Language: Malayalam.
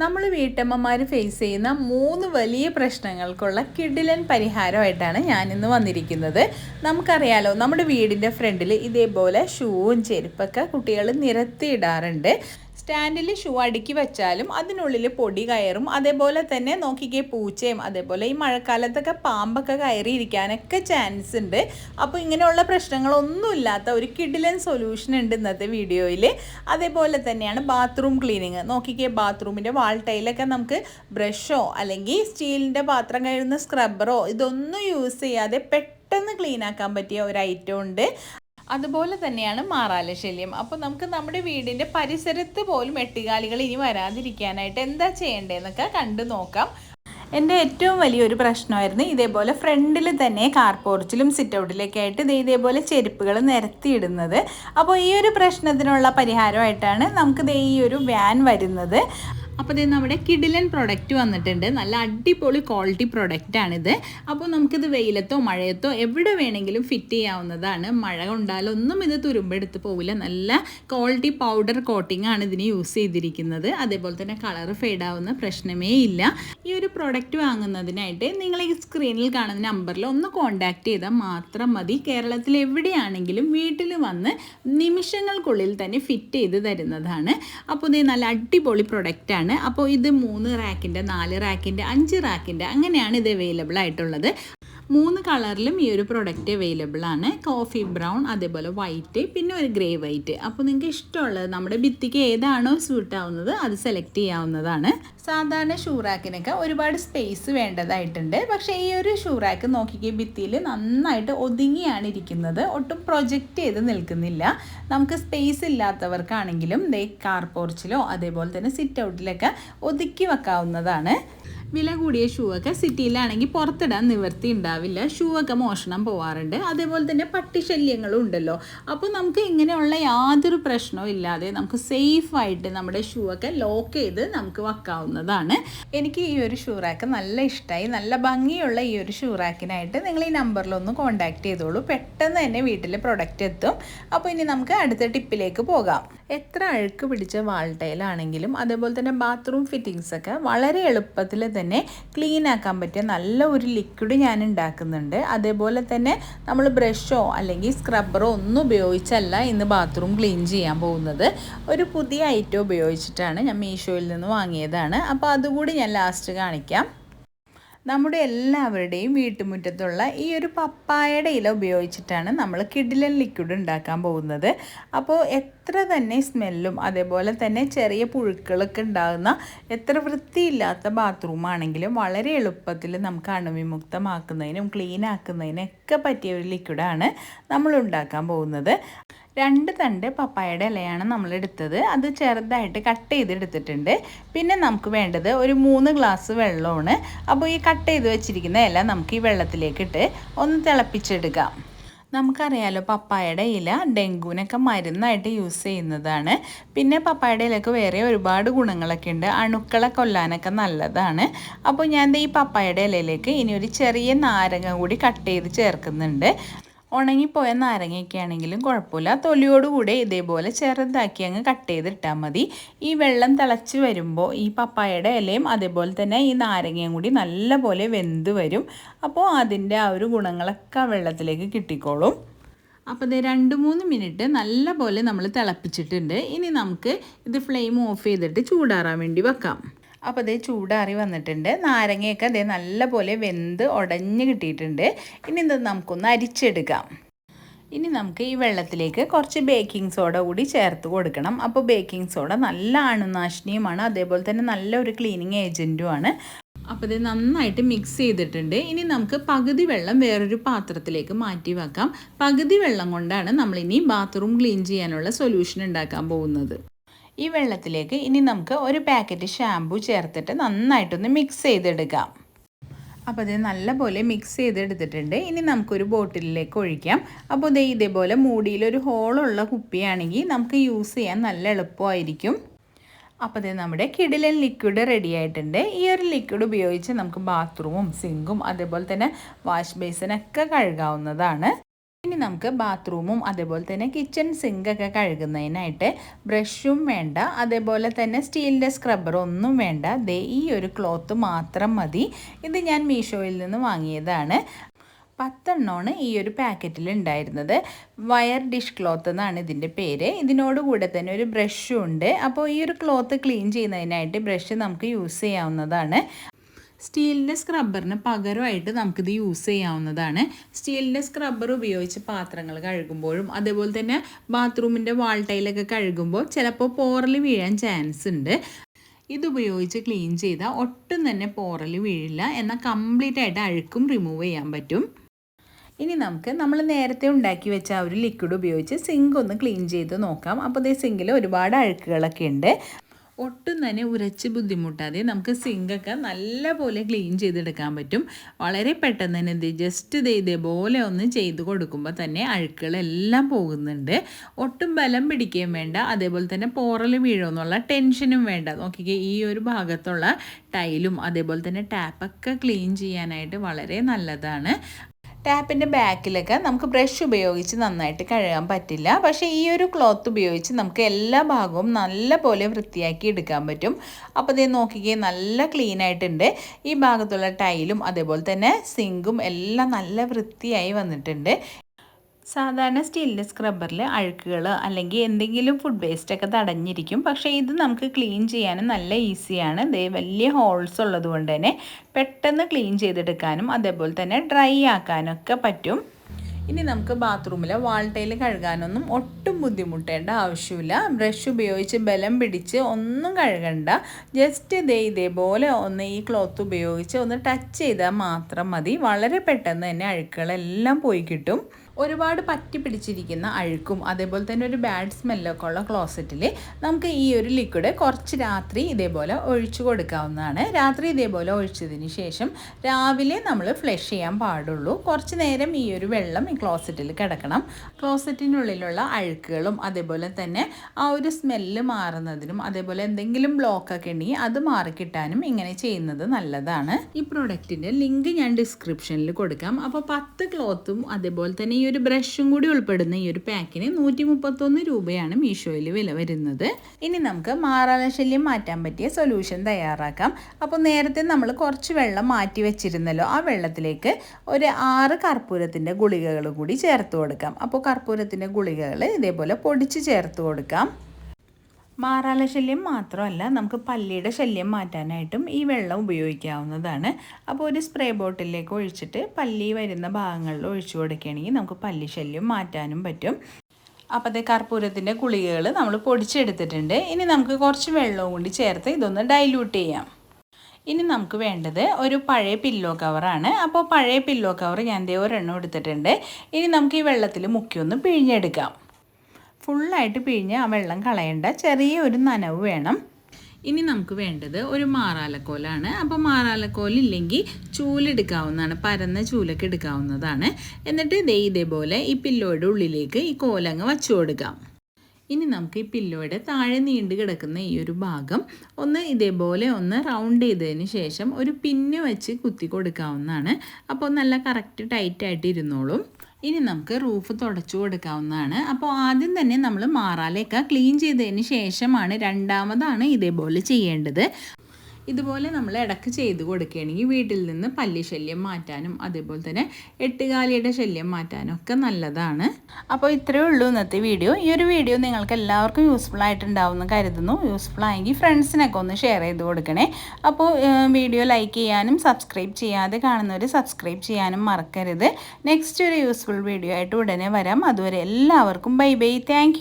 നമ്മൾ വീട്ടമ്മമാർ ഫേസ് ചെയ്യുന്ന മൂന്ന് വലിയ പ്രശ്നങ്ങൾക്കുള്ള കിഡിലൻ പരിഹാരമായിട്ടാണ് ഞാനിന്ന് വന്നിരിക്കുന്നത്. നമുക്കറിയാലോ നമ്മുടെ വീടിന്റെ ഫ്രണ്ടിൽ ഇതേപോലെ ഷൂവും ചെരുപ്പൊക്കെ കുട്ടികൾ നിരത്തിയിടാറുണ്ട്. സ്റ്റാൻഡിൽ ഷൂ അടുക്കി വെച്ചാലും അതിനുള്ളിൽ പൊടി കയറും. അതേപോലെ തന്നെ നോക്കിക്കേ പൂച്ചയും അതേപോലെ ഈ മഴക്കാലത്തൊക്കെ പാമ്പൊക്കെ കയറിയിരിക്കാനൊക്കെ ചാൻസ് ഉണ്ട്. അപ്പോൾ ഇങ്ങനെയുള്ള പ്രശ്നങ്ങളൊന്നുമില്ലാത്ത ഒരു കിഡിലൻ സൊല്യൂഷൻ ഉണ്ട് ഇന്നത്തെ വീഡിയോയിൽ അതേപോലെ തന്നെയാണ് ബാത്റൂം ക്ലീനിങ് നോക്കിക്കേ ബാത്റൂമിന്റെ വാൾ ടൈലൊക്കെ നമുക്ക് ബ്രഷോ അല്ലെങ്കിൽ സ്റ്റീലിന്റെ പാത്രം കഴുകുന്ന സ്ക്രബ്ബറോ ഇതൊന്നും യൂസ് ചെയ്യാതെ പെട്ടെന്ന് ക്ലീൻ ആക്കാൻ പറ്റിയ ഒരു ഐറ്റം ഉണ്ട്. അതുപോലെ തന്നെയാണ് മാറാല ശല്യം അപ്പോൾ നമുക്ക് നമ്മുടെ വീടിന്റെ പരിസരത്ത് പോലും എട്ടുകാലികൾ ഇനി വരാതിരിക്കാനായിട്ട് എന്താ ചെയ്യേണ്ടതെന്നൊക്കെ കണ്ടു നോക്കാം. എന്റെ ഏറ്റവും വലിയൊരു പ്രശ്നമായിരുന്നു ഇതേപോലെ ഫ്രണ്ടിൽ തന്നെ കാർ പോർച്ചിലും ആയിട്ട് ഇത് ഇതേപോലെ ചെരുപ്പുകൾ നിരത്തിയിടുന്നത്. അപ്പോൾ ഈ ഒരു പ്രശ്നത്തിനുള്ള പരിഹാരമായിട്ടാണ് നമുക്ക് ഈ ഒരു വാൻ വരുന്നത്. അപ്പോൾ ഇത് നമ്മുടെ കിഡിലൻ പ്രൊഡക്റ്റ് വന്നിട്ടുണ്ട്. നല്ല അടിപൊളി ക്വാളിറ്റി പ്രൊഡക്റ്റാണിത് അപ്പോൾ നമുക്കിത് വെയിലത്തോ മഴയത്തോ എവിടെ വേണമെങ്കിലും ഫിറ്റ് ചെയ്യാവുന്നതാണ്. മഴ കൊണ്ടാലൊന്നും ഇത് തുരുമ്പെടുത്ത് പോവില്ല. നല്ല ക്വാളിറ്റി പൗഡർ കോട്ടിംഗ് ആണ് ഇതിന് യൂസ് ചെയ്തിരിക്കുന്നത്. അതേപോലെ തന്നെ കളർ ഫെയ്ഡ് ആവുന്ന പ്രശ്നമേ ഇല്ല. ഈ ഒരു പ്രൊഡക്റ്റ് വാങ്ങുന്നതിനായിട്ട് നിങ്ങൾ ഈ സ്ക്രീനിൽ കാണുന്ന നമ്പറിൽ ഒന്ന് കോൺടാക്റ്റ് ചെയ്താൽ മാത്രം മതി. കേരളത്തിൽ എവിടെയാണെങ്കിലും വീട്ടിൽ വന്ന് നിമിഷങ്ങൾക്കുള്ളിൽ തന്നെ ഫിറ്റ് ചെയ്ത് തരുന്നതാണ്. അപ്പോൾ ഇത് നല്ല അടിപൊളി പ്രൊഡക്റ്റാണ് അപ്പോൾ ഇത് മൂന്ന് റാക്കിന്റെ നാല് റാക്കിന്റെ അഞ്ച് റാക്കിന്റെ അങ്ങനെയാണ് ഇത് അവൈലബിൾ ആയിട്ടുള്ളത്. മൂന്ന് കളറിലും ഈ ഒരു പ്രൊഡക്റ്റ് അവൈലബിൾ ആണ്. കോഫി ബ്രൗൺ അതേപോലെ വൈറ്റ് പിന്നെ ഒരു ഗ്രേ വൈറ്റ് അപ്പോൾ നിങ്ങൾക്ക് ഇഷ്ടമുള്ളത് നമ്മുടെ ഭിത്തിക്ക് ഏതാണോ സ്യൂട്ട് ആവുന്നത് അത് സെലക്ട് ചെയ്യാവുന്നതാണ്. സാധാരണ ഷൂറാക്കിനൊക്കെ ഒരുപാട് സ്പേസ് വേണ്ടതായിട്ടുണ്ട്. പക്ഷേ ഈ ഒരു ഷൂറാക്ക് നോക്കിക്കേ ഭിത്തിയിൽ നന്നായിട്ട് ഒതുങ്ങിയാണ് ഇരിക്കുന്നത്. ഒട്ടും പ്രൊജക്റ്റ് ചെയ്ത് നിൽക്കുന്നില്ല. നമുക്ക് സ്പേസ് ഇല്ലാത്തവർക്കാണെങ്കിലും ദേ കാർ പോർച്ചിലോ അതേപോലെ തന്നെ സിറ്റ് ഔട്ടിലൊക്കെ ഒതുക്കി വെക്കാവുന്നതാണ്. വില കൂടിയ ഷൂ ഒക്കെ സിറ്റിയിലാണെങ്കിൽ പുറത്തിടാൻ നിവർത്തി ഉണ്ടാവില്ല. ഷൂ ഒക്കെ മോഷണം പോവാറുണ്ട്. അതേപോലെ തന്നെ പട്ടിശല്യങ്ങളും ഉണ്ടല്ലോ. അപ്പോൾ നമുക്ക് ഇങ്ങനെയുള്ള യാതൊരു പ്രശ്നവും ഇല്ലാതെ നമുക്ക് സേഫായിട്ട് നമ്മുടെ ഷൂ ഒക്കെ ലോക്ക് ചെയ്ത് നമുക്ക് വെക്കാവുന്നതാണ്. എനിക്ക് ഈ ഒരു ഷൂറാക്ക് നല്ല ഇഷ്ടമായി. നല്ല ഭംഗിയുള്ള ഈ ഒരു ഷൂ റാക്കിനായിട്ട് നിങ്ങൾ ഈ നമ്പറിലൊന്ന് കോൺടാക്റ്റ് ചെയ്തോളൂ. പെട്ടെന്ന് തന്നെ വീട്ടിൽ പ്രൊഡക്റ്റ് എത്തും. അപ്പോൾ ഇനി നമുക്ക് അടുത്ത ടിപ്പിലേക്ക് പോകാം. എത്ര അഴുക്ക് പിടിച്ച വാൾട്ടയിലാണെങ്കിലും അതേപോലെ തന്നെ ബാത്റൂം ഫിറ്റിങ്സ് ഒക്കെ വളരെ എളുപ്പത്തിൽ തന്നെ ക്ലീൻ ആക്കാൻ പറ്റിയ നല്ല ഒരു ലിക്വിഡ് ഞാൻ ഉണ്ടാക്കുന്നുണ്ട്. അതേപോലെ തന്നെ നമ്മൾ ബ്രഷോ അല്ലെങ്കിൽ സ്ക്രബ്ബറോ ഒന്നും ഉപയോഗിച്ചല്ല ഇന്ന് ബാത്റൂം ക്ലീൻ ചെയ്യാൻ പോകുന്നത്. ഒരു പുതിയ ഐറ്റം ഉപയോഗിച്ചിട്ടാണ് ഞാൻ മീഷോയിൽ നിന്ന് വാങ്ങിയതാണ്. അപ്പോൾ അതുകൂടി ഞാൻ ലാസ്റ്റ് കാണിക്കാം. നമ്മുടെ എല്ലാവരുടെയും വീട്ടുമുറ്റത്തുള്ള ഈ ഒരു പപ്പായയുടെ ഇല ഉപയോഗിച്ചിട്ടാണ് നമ്മൾ കിഡിലൻ ലിക്വിഡ് ഉണ്ടാക്കാൻ പോകുന്നത്. അപ്പോൾ എത്ര തന്നെ സ്മെല്ലും അതേപോലെ തന്നെ ചെറിയ പുഴുക്കളൊക്കെ ഉണ്ടാകുന്ന എത്ര വൃത്തിയില്ലാത്ത ബാത്റൂം ആണെങ്കിലും വളരെ എളുപ്പത്തിൽ നമുക്ക് അണുവിമുക്തമാക്കുന്നതിനും ക്ലീൻ ആക്കുന്നതിനൊക്കെ പറ്റിയ ഒരു ലിക്വിഡാണ് നമ്മൾ ഉണ്ടാക്കാൻ പോകുന്നത്. രണ്ട് തണ്ട് പപ്പായയുടെ ഇലയാണ് നമ്മൾ എടുത്തത് അത് ചെറുതായിട്ട് കട്ട് ചെയ്ത് എടുത്തിട്ടുണ്ട് പിന്നെ നമുക്ക് വേണ്ടത് ഒരു മൂന്ന് ഗ്ലാസ് വെള്ളമാണ്. അപ്പോൾ ഈ കട്ട് ചെയ്ത് വെച്ചിരിക്കുന്ന ഇല നമുക്ക് ഈ വെള്ളത്തിലേക്കിട്ട് ഒന്ന് തിളപ്പിച്ചെടുക്കാം. നമുക്കറിയാലോ പപ്പായയുടെ ഇല ഡെങ്കുവിനൊക്കെ മരുന്നായിട്ട് യൂസ് ചെയ്യുന്നതാണ്. പിന്നെ പപ്പായയുടെ ഇലക്ക് വേറെ ഒരുപാട് ഗുണങ്ങളൊക്കെ ഉണ്ട്. അണുക്കളെ കൊല്ലാനൊക്കെ നല്ലതാണ്. അപ്പോൾ ഞാൻ ഈ പപ്പായയുടെ ഇലയിലേക്ക് ഇനി ഒരു ചെറിയ നാരങ്ങ കൂടി കട്ട് ചെയ്ത് ചേർക്കുന്നുണ്ട്. ഉണങ്ങിപ്പോയ നാരങ്ങയൊക്കെ ആണെങ്കിലും കുഴപ്പമില്ല തൊലിയോടുകൂടെ ഇതേപോലെ ചെറുതാക്കി അങ്ങ് കട്ട് ചെയ്തിട്ടാൽ മതി. ഈ വെള്ളം തിളച്ച് വരുമ്പോൾ ഈ പപ്പായയുടെ ഇലയും അതേപോലെ തന്നെ ഈ നാരങ്ങയും കൂടി നല്ലപോലെ വെന്ത് വരും. അപ്പോൾ അതിന്റെ ആ ഒരു ഗുണങ്ങളൊക്കെ വെള്ളത്തിലേക്ക് കിട്ടിക്കോളും. അപ്പോൾ ഇത് രണ്ട് മൂന്ന് മിനിറ്റ് നല്ല പോലെ നമ്മൾ തിളപ്പിച്ചിട്ടുണ്ട്. ഇനി നമുക്ക് ഇത് ഫ്ലെയിം ഓഫ് ചെയ്തിട്ട് ചൂടാറാൻ വേണ്ടി വെക്കാം. അപ്പോൾ അതേ ചൂടാറി വന്നിട്ടുണ്ട്. നാരങ്ങയൊക്കെ അതേ നല്ലപോലെ വെന്ത് ഉടഞ്ഞ് കിട്ടിയിട്ടുണ്ട്. ഇനി ഇത് നമുക്കൊന്ന് അരിച്ചെടുക്കാം. ഇനി നമുക്ക് ഈ വെള്ളത്തിലേക്ക് കുറച്ച് ബേക്കിംഗ് സോഡ കൂടി ചേർത്ത് കൊടുക്കണം. അപ്പോൾ ബേക്കിംഗ് സോഡ നല്ല അണുനാശിനിയുമാണ്. അതേപോലെ തന്നെ നല്ല ഒരു ക്ലീനിങ് ഏജന്റുമാണ് അപ്പോൾ ഇത് നന്നായിട്ട് മിക്സ് ചെയ്തിട്ടുണ്ട്. ഇനി നമുക്ക് പകുതി വെള്ളം വേറൊരു പാത്രത്തിലേക്ക് മാറ്റി വെക്കാം. പകുതി വെള്ളം കൊണ്ടാണ് നമ്മളിനി ബാത്റൂം ക്ലീൻ ചെയ്യാനുള്ള സൊല്യൂഷൻ ഉണ്ടാക്കാൻ പോകുന്നത്. ഈ വെള്ളത്തിലേക്ക് ഇനി നമുക്ക് ഒരു പാക്കറ്റ് ഷാമ്പു ചേർത്തിട്ട് നന്നായിട്ടൊന്ന് മിക്സ് ചെയ്തെടുക്കാം. അപ്പോൾ ഇത് നല്ലപോലെ മിക്സ് ചെയ്തെടുത്തിട്ടുണ്ട്. ഇനി നമുക്കൊരു ബോട്ടിലിലേക്ക് ഒഴിക്കാം. അപ്പോൾ ഇത് ഇതേപോലെ മൂടിയിലൊരു ഹോളുള്ള കുപ്പിയാണെങ്കിൽ നമുക്ക് യൂസ് ചെയ്യാൻ നല്ല എളുപ്പമായിരിക്കും. അപ്പോൾ ഇത് നമ്മുടെ കിടിലൻ ലിക്വിഡ് റെഡി ആയിട്ടുണ്ട്. ഈ ഒരു ലിക്വിഡ് ഉപയോഗിച്ച് നമുക്ക് ബാത്റൂമും സിങ്കും അതേപോലെ തന്നെ വാഷ് ബേസിനൊക്കെ കഴുകാവുന്നതാണ്. ഇനി നമുക്ക് ബാത്റൂമും അതേപോലെ തന്നെ കിച്ചൺ സിങ്കൊക്കെ കഴുകുന്നതിനായിട്ട് ബ്രഷും വേണ്ട. അതേപോലെ തന്നെ സ്റ്റീലിന്റെ സ്ക്രബ്ബർ ഒന്നും വേണ്ട. ദേ ഈ ഒരു ക്ലോത്ത് മാത്രം മതി. ഇത് ഞാൻ മീഷോയിൽ നിന്ന് വാങ്ങിയതാണ്. പത്തെണ്ണമാണ് ഈ ഒരു പാക്കറ്റിൽ ഉണ്ടായിരുന്നത്. വയർ ഡിഷ് ക്ലോത്ത് എന്നാണ് ഇതിന്റെ പേര്. ഇതിനോട് കൂടെ തന്നെ ഒരു ബ്രഷും ഉണ്ട്. അപ്പോൾ ഈ ഒരു ക്ലോത്ത് ക്ലീൻ ചെയ്യുന്നതിനായിട്ട് ബ്രഷ് നമുക്ക് യൂസ് ചെയ്യാവുന്നതാണ്. സ്റ്റീലിന്റെ സ്ക്രബ്ബറിന് പകരമായിട്ട് നമുക്കിത് യൂസ് ചെയ്യാവുന്നതാണ്. സ്റ്റീലിന്റെ സ്ക്രബ്ബർ ഉപയോഗിച്ച് പാത്രങ്ങൾ കഴുകുമ്പോഴും അതേപോലെ തന്നെ ബാത്റൂമിന്റെ വാൾ ടൈലൊക്കെ കഴുകുമ്പോൾ ചിലപ്പോൾ പോറൽ വീഴാൻ ചാൻസ് ഉണ്ട്. ഇതുപയോഗിച്ച് ക്ലീൻ ചെയ്താൽ ഒട്ടും തന്നെ പോറൽ വീഴില്ല എന്നാൽ കംപ്ലീറ്റ് ആയിട്ട് അഴുക്കും റിമൂവ് ചെയ്യാൻ പറ്റും. ഇനി നമുക്ക് നമ്മൾ നേരത്തെ ഉണ്ടാക്കി വെച്ച ആ ഒരു ലിക്വിഡ് ഉപയോഗിച്ച് സിങ്ക് ഒന്ന് ക്ലീൻ ചെയ്ത് നോക്കാം. അപ്പോൾ ഇതേ സിങ്കിൽ ഒരുപാട് അഴുക്കുകളൊക്കെ ഉണ്ട്. ഒട്ടും തന്നെ ഉരച്ച് ബുദ്ധിമുട്ടാതെ നമുക്ക് സിങ്കൊക്കെ നല്ലപോലെ ക്ലീൻ ചെയ്തെടുക്കാൻ പറ്റും. വളരെ പെട്ടെന്ന് തന്നെ ഇത് ജസ്റ്റ് ഇത് ഇതേപോലെ ഒന്ന് ചെയ്ത് കൊടുക്കുമ്പോൾ തന്നെ അഴുക്കുകളെല്ലാം പോകുന്നുണ്ട്. ഒട്ടും ബലം പിടിക്കുകയും വേണ്ട. അതേപോലെ തന്നെ പോറൽ വീഴുമെന്നുള്ള ടെൻഷനും വേണ്ട. നോക്കിക്കേ ഈ ഒരു ഭാഗത്തുള്ള ടൈലും അതേപോലെ തന്നെ ടാപ്പൊക്കെ ക്ലീൻ ചെയ്യാനായിട്ട് വളരെ നല്ലതാണ്. ടാപ്പിന്റെ ബാക്കിലൊക്കെ നമുക്ക് ബ്രഷ് ഉപയോഗിച്ച് നന്നായിട്ട് കഴുകാൻ പറ്റില്ല. പക്ഷേ ഈ ഒരു ക്ലോത്ത് ഉപയോഗിച്ച് നമുക്ക് എല്ലാ ഭാഗവും നല്ല പോലെ വൃത്തിയാക്കി എടുക്കാൻ പറ്റും. അപ്പോൾ ഇത് നോക്കിക്കേ നല്ല ക്ലീൻ ആയിട്ടുണ്ട് ഈ ഭാഗത്തുള്ള ടൈലും അതേപോലെ തന്നെ സിങ്കും എല്ലാം നല്ല വൃത്തിയായി വന്നിട്ടുണ്ട്. സാധാരണ സ്റ്റീലിന്റെ സ്ക്രബ്ബറിൽ അഴുക്കുകൾ അല്ലെങ്കിൽ എന്തെങ്കിലും ഫുഡ് വേസ്റ്റ് ഒക്കെ തടഞ്ഞിരിക്കും. പക്ഷേ ഇത് നമുക്ക് ക്ലീൻ ചെയ്യാനും നല്ല ഈസിയാണ് ദേ വലിയ ഹോൾസ് ഉള്ളത് കൊണ്ട് തന്നെ പെട്ടെന്ന് ക്ലീൻ ചെയ്തെടുക്കാനും അതേപോലെ തന്നെ ഡ്രൈ ആക്കാനൊക്കെ പറ്റും. ഇനി നമുക്ക് ബാത്റൂമിലെ വാൾ ടൈൽ കഴുകാനൊന്നും ഒട്ടും ബുദ്ധിമുട്ടേണ്ട ആവശ്യമില്ല. ബ്രഷ് ഉപയോഗിച്ച് ബലം പിടിച്ച് ഒന്നും കഴുകണ്ട. ജസ്റ്റ് ഇതേ ഇതേപോലെ ഒന്ന് ഈ ക്ലോത്ത് ഉപയോഗിച്ച് ഒന്ന് ടച്ച് ചെയ്താൽ മാത്രം മതി. വളരെ പെട്ടെന്ന് തന്നെ അഴുക്കുകളെല്ലാം പോയി കിട്ടും. ഒരുപാട് പറ്റി പിടിച്ചിരിക്കുന്ന അഴുക്കും അതേപോലെ തന്നെ ഒരു ബാഡ് സ്മെല്ലൊക്കെ ഉള്ള ക്ലോസറ്റിൽ നമുക്ക് ഈ ഒരു ലിക്വിഡ് കുറച്ച് രാത്രി ഇതേപോലെ ഒഴിച്ചു കൊടുക്കാവുന്നതാണ്. രാത്രി ഇതേപോലെ ഒഴിച്ചതിന് ശേഷം രാവിലെ നമ്മൾ ഫ്ലഷ് ചെയ്യാൻ പാടുള്ളൂ. കുറച്ച് നേരം ഈ ഒരു വെള്ളം ഈ ക്ലോസറ്റിൽ കിടക്കണം. ക്ലോസറ്റിനുള്ളിലുള്ള അഴുക്കുകളും അതേപോലെ തന്നെ ആ ഒരു സ്മെല്ല് മാറുന്നതിനും അതേപോലെ എന്തെങ്കിലും ബ്ലോക്കൊക്കെ ഉണ്ടെങ്കിൽ അത് മാറിക്കിട്ടാനും ഇങ്ങനെ ചെയ്യുന്നത് നല്ലതാണ്. ഈ പ്രൊഡക്റ്റിന്റെ ലിങ്ക് ഞാൻ ഡിസ്ക്രിപ്ഷനിൽ കൊടുക്കാം. അപ്പോൾ പത്ത് ക്ലോത്തും അതേപോലെ തന്നെ ഈ ഒരു ബ്രഷും കൂടി ഉൾപ്പെടുന്ന ഈ ഒരു പാക്കിന് നൂറ്റി മുപ്പത്തൊന്ന് രൂപയാണ് മീഷോയിൽ വില വരുന്നത്. ഇനി നമുക്ക് മാറാല ശല്യം മാറ്റാൻ പറ്റിയ സൊല്യൂഷൻ തയ്യാറാക്കാം. അപ്പോൾ നേരത്തെ നമ്മൾ കുറച്ച് വെള്ളം മാറ്റി വെച്ചിരുന്നല്ലോ. ആ വെള്ളത്തിലേക്ക് ഒരു ആറ് കർപ്പൂരത്തിന്റെ ഗുളികകൾ കൂടി ചേർത്ത് കൊടുക്കാം. അപ്പോൾ കർപ്പൂരത്തിന്റെ ഗുളികകൾ ഇതേപോലെ പൊടിച്ച് ചേർത്ത് കൊടുക്കാം. മാറാല ശല്യം മാത്രമല്ല നമുക്ക് പല്ലിയുടെ ശല്യം മാറ്റാനായിട്ടും ഈ വെള്ളം ഉപയോഗിക്കാവുന്നതാണ്. അപ്പോൾ ഒരു സ്പ്രേ ബോട്ടിലേക്ക് ഒഴിച്ചിട്ട് പല്ലി വരുന്ന ഭാഗങ്ങളിൽ ഒഴിച്ചു കൊടുക്കുകയാണെങ്കിൽ നമുക്ക് പല്ലി ശല്യം മാറ്റാനും പറ്റും. അപ്പോൾ അതേ കർപ്പൂരത്തിന്റെ ഗുളികകൾ നമ്മൾ പൊടിച്ചെടുത്തിട്ടുണ്ട്. ഇനി നമുക്ക് കുറച്ച് വെള്ളവും കൂടി ചേർത്ത് ഇതൊന്ന് ഡൈല്യൂട്ട് ചെയ്യാം. ഇനി നമുക്ക് വേണ്ടത് ഒരു പഴയ പില്ലോ കവറാണ് അപ്പോൾ പഴയ പില്ലോ കവർ ഞാൻ ദേ ഒരെണ്ണം എടുത്തിട്ടുണ്ട്. ഇനി നമുക്ക് ഈ വെള്ളത്തിൽ മുക്കിയൊന്ന് പിഴിഞ്ഞെടുക്കാം. ഫുള്ളായിട്ട് പിഴിഞ്ഞ് ആ വെള്ളം കളയേണ്ട ചെറിയ ഒരു നനവ് വേണം. ഇനി നമുക്ക് വേണ്ടത് ഒരു മാറാലക്കോലാണ്. അപ്പോൾ മാറാലക്കോലില്ലെങ്കിൽ ചൂലെടുക്കാവുന്നതാണ് പരന്ന ചൂലൊക്കെ എടുക്കാവുന്നതാണ്. എന്നിട്ട് ഇതേ ഇതേപോലെ ഈ പില്ലോയുടെ ഉള്ളിലേക്ക് ഈ കോലങ്ങ് വച്ചു കൊടുക്കാം. ഇനി നമുക്ക് ഈ പില്ലോയുടെ താഴെ നീണ്ടു കിടക്കുന്ന ഈ ഒരു ഭാഗം ഒന്ന് ഇതേപോലെ ഒന്ന് റൗണ്ട് ചെയ്തതിന് ശേഷം ഒരു പിന്ന് വെച്ച് കുത്തി കൊടുക്കാവുന്നതാണ്. അപ്പോൾ നല്ല കറക്റ്റ് ടൈറ്റായിട്ട് ഇരുന്നോളും. ഇനി നമുക്ക് റൂഫ് തുടച്ചു കൊടുക്കാവുന്നതാണ്. അപ്പോൾ ആദ്യം തന്നെ നമ്മൾ മാറാലയൊക്കെ ക്ലീൻ ചെയ്തതിന് ശേഷമാണ് രണ്ടാമതാണ് ഇതേപോലെ ചെയ്യേണ്ടത്. ഇതുപോലെ നമ്മൾ ഇടയ്ക്ക് ചെയ്ത് കൊടുക്കുകയാണെങ്കിൽ വീട്ടിൽ നിന്ന് പല്ലി ശല്യം മാറ്റാനും അതേപോലെ തന്നെ എട്ടുകാലിയുടെ ശല്യം മാറ്റാനും ഒക്കെ നല്ലതാണ്. അപ്പോൾ ഇത്രയേ ഉള്ളൂ ഇന്നത്തെ വീഡിയോ. ഈ ഒരു വീഡിയോ നിങ്ങൾക്ക് എല്ലാവർക്കും യൂസ്ഫുൾ ആയിട്ടുണ്ടാവുമെന്ന് കരുതുന്നു. യൂസ്ഫുൾ ആയെങ്കിൽ ഫ്രണ്ട്സിനൊക്കെ ഒന്ന് ഷെയർ ചെയ്ത് കൊടുക്കണേ. അപ്പോൾ വീഡിയോ ലൈക്ക് ചെയ്യാനും സബ്സ്ക്രൈബ് ചെയ്യാതെ കാണുന്നവർ സബ്സ്ക്രൈബ് ചെയ്യാനും മറക്കരുത്. നെക്സ്റ്റ് ഒരു യൂസ്ഫുൾ വീഡിയോ ആയിട്ട് ഉടനെ വരാം. അതുവരെ എല്ലാവർക്കും ബൈ ബൈ താങ്ക്